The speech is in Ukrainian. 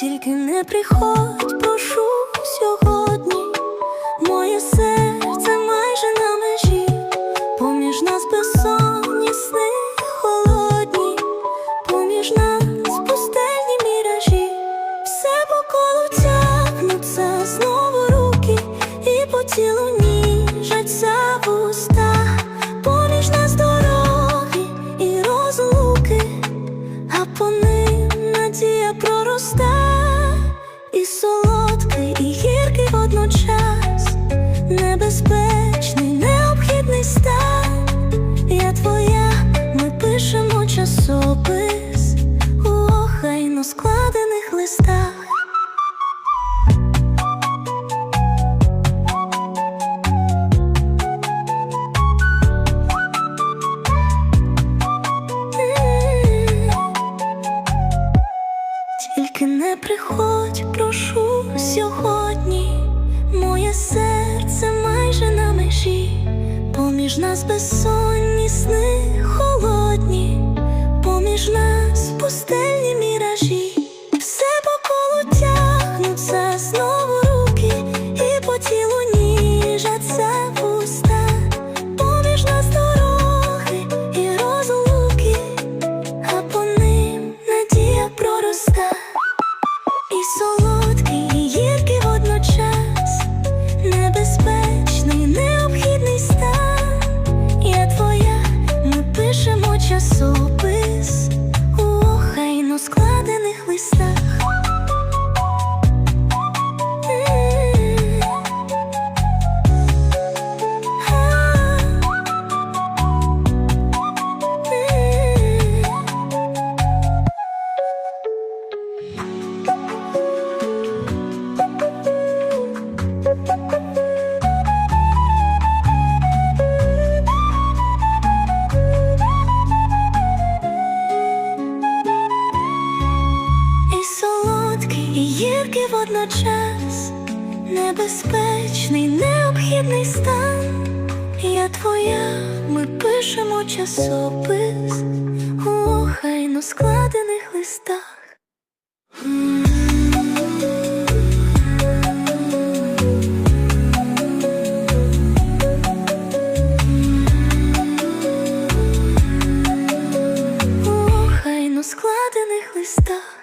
Тільки не приходь, прошу сьогодні. Моє серце майже на межі, поміж нас безсонні сни холодні, поміж нас пустельні міражі, все по колу тягнуться знову руки, і по тілу ніжаться вуста, поміж нас дороги і розлуки, а по ним надія пророста, Тільки не приходь, прошу сьогодні. Моє серце майже на межі, поміж нас безсонні сни холодні, поміж нас пустельні міражі, все по колу тягнуться знову руки, і по тілу І тільки водночас небезпечний, необхідний стан. Я твоя, ми пишемо часопис у охайно складених листах. У охайно складених листах.